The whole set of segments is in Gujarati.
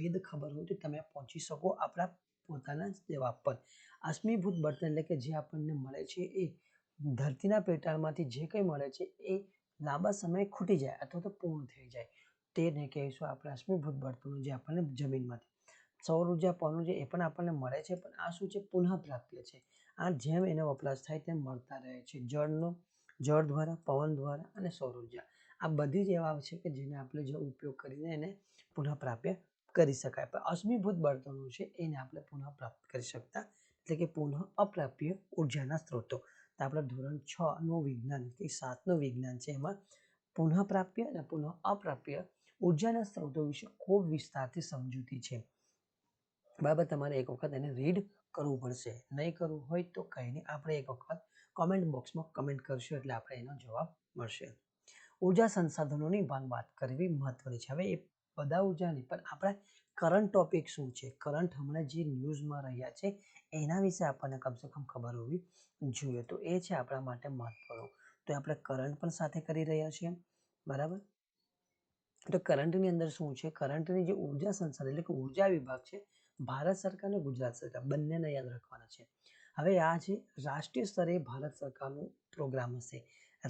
ભેદ ખબર હોય તો તમે પહોંચી શકો આપણા પોતાના જવાબ પર. અશ્મિભૂત બળતણ એટલે કે જે આપણને મળે છે એ ધરતીના પેટાળમાંથી જે કંઈ મળે છે એ લાંબા સમય ખૂટી જાય અથવા તો પૂર્ણ થઈ જાય. તેને કહીશું આપણે અશ્મિભૂત બળતણો જે આપણને જમીનમાંથી. સૌર ઊર્જા, પવન છે એ પણ આપણને મળે છે પણ આ શું છે? પુનઃપ્રાપ્ય છે. આ જેમ એનો વપરાશ થાય તેમ મળતા રહે છે. જળનો, જળ દ્વારા, પવન દ્વારા અને સૌર ઊર્જા. આ બધી જ એવા છે કે જેને આપણે જો ઉપયોગ કરીને એને પુનઃપ્રાપ્ય કરી શકાય. પણ અશ્મિભૂત બળતણો છે, એને આપણે પુનઃ પ્રાપ્ત કરી શકતા, એટલે કે પુનઃ અપ્રાપ્ય ઉર્જાના સ્ત્રોતો. તો આપણે ધોરણ છ નું વિજ્ઞાન કે સાતનું વિજ્ઞાન છે એમાં પુનઃપ્રાપ્ય અને પુનઃ અપ્રાપ્ય ઉર્જાના સ્ત્રોતો વિશે ખૂબ વિસ્તારથી સમજૂતી છે. બરાબર, તમારે એક વખત એને રીડ કરવું પડશે. નહીં કરવું હોય તો કંઈ નહીં. આપણે એક વખત કોમેન્ટ બોક્સમાં કમેન્ટ કરશું, એટલે આપણે એનો જવાબ મળશે. ઊર્જા સંસાધનોની ભાન વાત કરવી મહત્વની છે. હવે એ બધા ઉર્જાની પણ આપણા કરંટ ટોપિક શું છે? કરંટ હમણાં જે ન્યૂઝમાં રહ્યા છે, એના વિશે આપણને કમસે કમ ખબર હોવી જોઈએ. તો એ છે આપણા માટે મહત્વનું. તો આપણે કરંટ પણ સાથે કરી રહ્યા છીએ. બરાબર? તો કરંટની અંદર શું છે? કરંટની જે ઊર્જા સંસાર એટલે કે ઊર્જા વિભાગ છે, ભારત સરકાર અને ગુજરાત સરકાર બંનેને યાદ રાખવાના છે. હવે આ છે રાષ્ટ્રીય સ્તરે ભારત સરકારનું પ્રોગ્રામ હશે,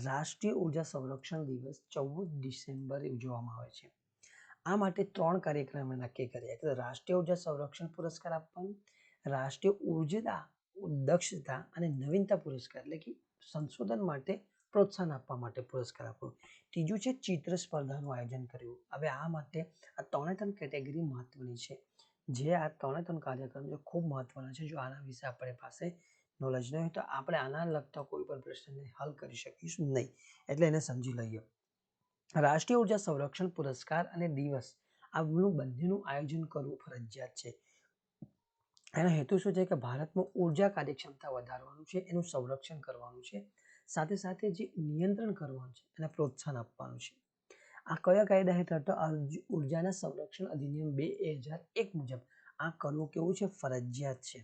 રાષ્ટ્રીય ઊર્જા સંરક્ષણ દિવસ ચૌદ ડિસેમ્બરે ઉજવવામાં આવે છે. આ માટે ત્રણ કાર્યક્રમ નક્કી કર્યા. કે રાષ્ટ્રીય ઊર્જા સંરક્ષણ પુરસ્કાર આપવાનું, રાષ્ટ્રીય ઊર્જા દક્ષતા અને નવીનતા પુરસ્કાર એટલે કે સંશોધન માટે પ્રોત્સાહન આપવા માટે પુરસ્કાર આપવો. ત્રીજું છે ચિત્ર સ્પર્ધાનું આયોજન કર્યું હવે આ માટે આ ત્રણે ત્રણ કેટેગરી મહત્વની છે. જે આ ત્રણે ત્રણ કાર્યક્રમ જે ખૂબ મહત્વના છે. જો આના વિશે આપણી પાસે નોલેજ નહીં હોય તો આપણે આના લગતા કોઈ પણ પ્રશ્નને હલ કરી શકીશું નહીં. એટલે એને સમજી લઈએ. રાષ્ટ્રીય ઊર્જા સંરક્ષણ પુરસ્કાર અને દિવસ. આનું બંનેનું આયોજન કરવું ફરજિયાત છે. એનો હેતુ શું છે કે ભારતમાં ઊર્જા કાર્યક્ષમતા વધારવાનું છે, એનું સંરક્ષણ કરવાનું છે, સાથે સાથે જે નિયંત્રણ કરવાનું છે, એને પ્રોત્સાહન આપવાનું છે. આ કયા કાયદા હેઠળ તો ઉર્જાના સંરક્ષણ અધિનિયમ બે હજાર એક મુજબ આ કરવું કેવું છે? ફરજિયાત છે.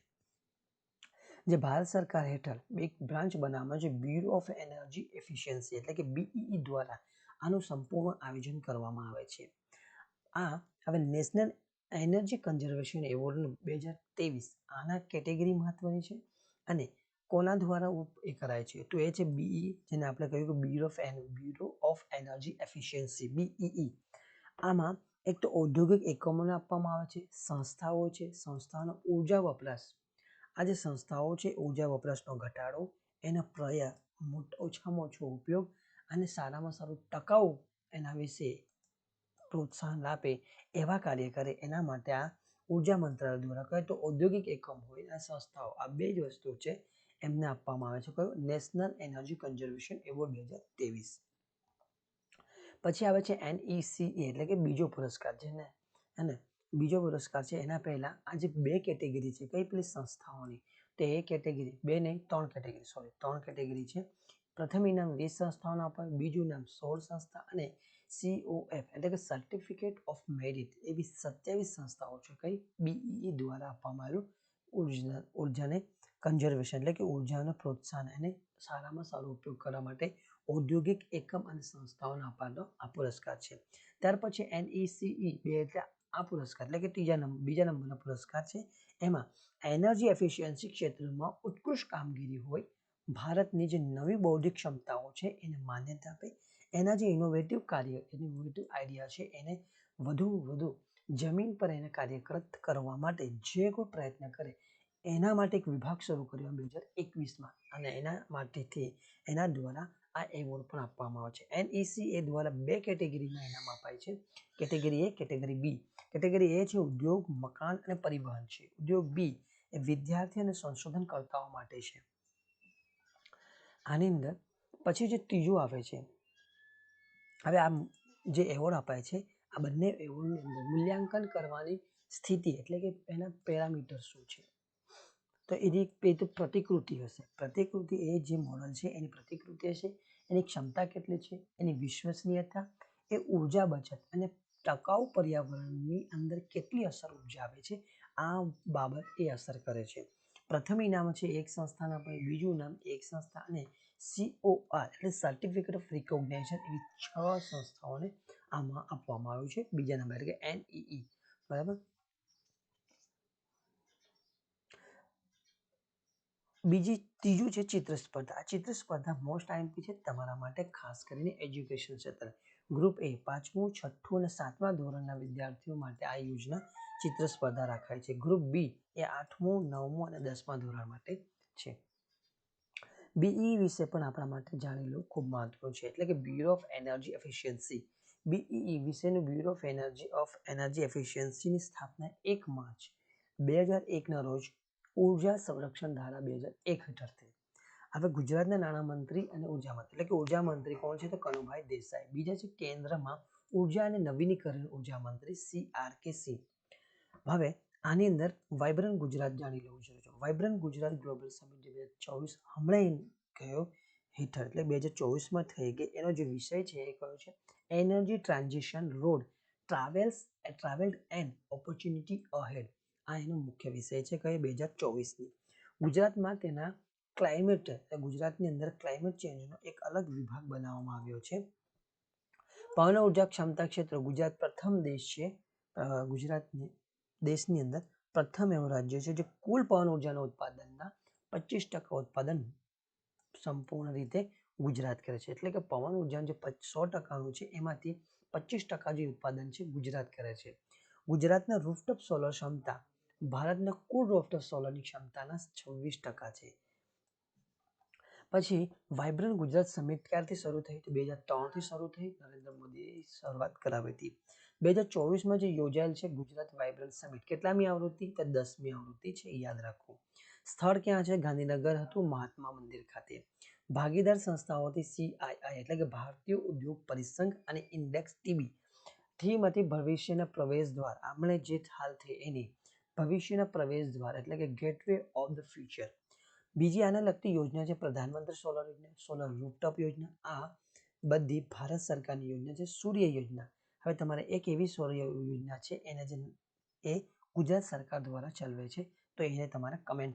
જે ભારત સરકાર હેઠળ એક બ્રાન્ચ બનાવવામાં છે બ્યુરો ઓફ એનર્જી એફિશિયન્સી એટલે કે બીઈ દ્વારા. આનું સંપૂર્ણ આયોજન કરવામાં આવે છે. આ હવે નેશનલ એનર્જી કન્ઝર્વેશન એવોર્ડ બે હજાર ત્રેવીસ આના કેટેગરી મહત્વની છે અને કોના દ્વારા એ કરાય છે? તો એ છે બીઈ જેને આપણે કહ્યું કે bureau of N bureau of energy efficiency BEE આમાં એક તો ઔદ્યોગિક એકમોને આપવામાં આવે છે, સંસ્થાઓ છે સંસ્થાનો ઊર્જા વપરાશ. આ જે સંસ્થાઓ છે ઊર્જા વપરાશનો ઘટાડો, એનો પ્રયાસ ઓછામાં ઓછો ઉપયોગ અને સારામાં સારું ટકાઉ એના વિશે પ્રોત્સાહન આપે, એવા કાર્ય કરે, એના માટે આ ઊર્જા મંત્રાલય દ્વારા કહે તો ઔદ્યોગિક એકમ હોય અને સંસ્થાઓ, આ બે જ વસ્તુ છે એમને આપવામાં આવે છે. કયું નેશનલ એનર્જી કન્ઝર્વેશન એવોર્ડ બે હજાર ત્રેવીસ. પછી આવે છે એનઈસી એટલે કે બીજો પુરસ્કાર છે, ને? અને બીજો પુરસ્કાર છે, એના પહેલાં આ જે બે કેટેગરી છે. કઈ પેલી સંસ્થાઓની? તો એ કેટેગરી, બે નહીં, ત્રણ કેટેગરી સોરી ત્રણ કેટેગરી છે. પ્રથમ ઇનામ વીસ સંસ્થાઓને અપાયું. બીજું નામ સોળ સંસ્થા અને સીઓએફ એટલે કે સર્ટિફિકેટ ઓફ મેરિટ એવી સત્યાવીસ સંસ્થાઓ છે કઈ? બીઈ દ્વારા આપવામાં આવેલું. ઊર્જા, ઉર્જાને કન્ઝર્વેશન એટલે કે ઉર્જાને પ્રોત્સાહન અને સારામાં સારો ઉપયોગ કરવા માટે ઔદ્યોગિક એકમ અને સંસ્થાઓને અપાતો આ પુરસ્કાર છે. ત્યાર પછી એનઈસીઈ બે એટલે આ પુરસ્કાર એટલે કે ત્રીજા નંબર બીજા નંબરનો પુરસ્કાર છે. એમાં એનર્જી એફિશિયન્સી ક્ષેત્રમાં ઉત્કૃષ્ટ કામગીરી હોય ભારતની જે નવી બૌદ્ધિક ક્ષમતાઓ છે, એને માન્યતા આપે. એના જે ઇનોવેટિવ કાર્ય ઇનોવેટિવ આઈડિયા છે, એને વધુ વધુ જમીન પર એને કાર્યરત કરવા માટે જે કોઈ પ્રયત્ન કરે, એના માટે એક વિભાગ શરૂ કર્યો બે હજાર એકવીસમાં અને એના માટેથી એના દ્વારા આ એવોર્ડ પણ આપવામાં આવે છે. એનઈસી એ દ્વારા બે કેટેગરીમાં ઇનામ અપાય છે. Category A category B category એ છે ઉદ્યોગ, મકાન અને પરિવહન છે. ઉદ્યોગ બી એ વિદ્યાર્થી અને સંશોધનકર્તાઓ માટે છે. આની અંદર પછી જે ત્રીજું આવે છે, હવે આ જે એવોર્ડ અપાય છે, આ બંને એવોર્ડની અંદર મૂલ્યાંકન કરવાની સ્થિતિ એટલે કે એના પેરામીટર શું છે? તો એની એક પ્રતિકૃતિ હશે. પ્રતિકૃતિ એ જે મોડલ છે, એની પ્રતિકૃતિ હશે, એની ક્ષમતા કેટલી છે, એની વિશ્વસનીયતા, એ ઊર્જા બચત અને ટકાઉ પર્યાવરણની અંદર કેટલી અસર ઊર્જા આવે છે, આ બાબત એ અસર કરે છે. પ્રથમ ઇનામ છે એક સંસ્થાના ભાઈ, બીજું નામ એક સંસ્થા અને સીઓઆર એટલે સર્ટિફિકેટ ઓફ રિકોગ્નાઇઝન એવી છ સંસ્થાઓને આમાં આપવામાં આવ્યું છે. બીજા નંબર એટલે કે એનઈઈ બરાબર? બીજી, ત્રીજું છે ચિત્ર સ્પર્ધા આ ચિત્ર સ્પર્ધા મોસ્ટ આઈએમપી છે તમારા માટે ખાસ કરીને એજ્યુકેશન ક્ષેત્રે. ગ્રુપ એ પાંચમું, છઠ્ઠું અને સાતમા ધોરણના વિદ્યાર્થીઓ માટે આ યોજના ચિત્ર સ્પર્ધા રાખાય છે. ગ્રુપ બી એ આઠમું, નવમું અને દસમા ધોરણ માટે છે. બીઈ વિશે પણ આપણા માટે જાણી લો ખૂબ મહત્વનું છે. એટલે કે bureau of energy efficiency BE વિશેનું bureau of energy of energy એફિશિયન્સીની સ્થાપના એક માર્ચ બે હજાર એકના રોજ ઊર્જા સંરક્ષણ ધારા બે હજાર એક હેઠળ થઈ. હવે ગુજરાતના નાણામંત્રી અને ઊર્જા મંત્રી. એટલે કે ઊર્જા મંત્રી કોણ છે તો કનુભાઈ દેસાઈ. બીજા છે કેન્દ્રમાં ઊર્જા અને નવીનીકરણ ઊર્જા મંત્રી સી આર કે સિંહ. હવે આની અંદર વાઇબ્રન્ટ ગુજરાત જાણી લેવું જરૂરી છે વાઇબ્રન્ટ ગુજરાત ગ્લોબલ સમિટ બે હજાર ચોવીસ હમણાં કયો હેઠળ, એટલે બે હજાર ચોવીસમાં થઈ ગઈ. એનો જે વિષય છે એ કયો છે? Energy transition road travels travelled and opportunity ahead આ એનો મુખ્ય વિષય છે કયો? બે હજાર ચોવીસની. ગુજરાતમાં તેના ક્લાઇમેટ ગુજરાતની અંદર ક્લાઇમેટ ચેન્જનો એક અલગ વિભાગ બનાવવામાં આવ્યો છે. પવન ઊર્જા ક્ષમતા ક્ષેત્ર ગુજરાત પ્રથમ દેશ છે. ગુજરાતની દેશની અંદર પ્રથમ એવું રાજ્ય છે જે કુલ પવન ઉર્જાના ઉત્પાદનના પચીસ ટકા ઉત્પાદન સંપૂર્ણ રીતે ગુજરાત કરે છે. એટલે કે પવન ઉર્જાનું જે સો ટકાનું છે, એમાંથી પચીસ ટકા જે ઉત્પાદન છે ગુજરાત કરે છે. ગુજરાતના રૂફટોપ સોલર ક્ષમતા, ભારતના કુલ રૂફટોપ સોલરની ક્ષમતાના છવ્વીસ ટકા છે. પછી વાઇબ્રન્ટ ગુજરાત સમિટ ક્યારથી શરૂ થઈ? તો બે હજાર ત્રણથી શરૂ થઈ. નરેન્દ્ર મોદીએ શરૂઆત કરાવી હતી. બે હજાર ચોવીસમાં જે યોજાયેલ છે ગુજરાત વાઇબ્રન્ટ સમિટ, કેટલામી આવૃત્તિ તો દસમી આવૃત્તિ છે યાદ રાખવું. સ્થળ ક્યાં છે? ગાંધીનગર હતું મહાત્મા મંદિર ખાતે. ભાગીદાર સંસ્થાઓથી સીઆઈઆઈ એટલે કે ભારતીય ઉદ્યોગ પરિસંઘ અને ઇન્ડેક્સ ટીબી થીમાંથી ભવિષ્યના પ્રવેશ દ્વાર. આપણે જે હાલ થઈ એની ભવિષ્યના પ્રવેશ દ્વાર એટલે કે ગેટવે ઓફ ધ ફ્યુચર બીજી આને લગતી યોજના છે પ્રધાનમંત્રી સોલર યોજના સોલર રૂપટોપ યોજના. આ બધી ભારત સરકારની યોજના છે, સૂર્ય યોજના. હવે તમારે એક એવી સૌર્ય યોજના છે, એને જે એ ગુજરાત સરકાર દ્વારા ચલાવે છે, તો એને તમારે કમેન્ટ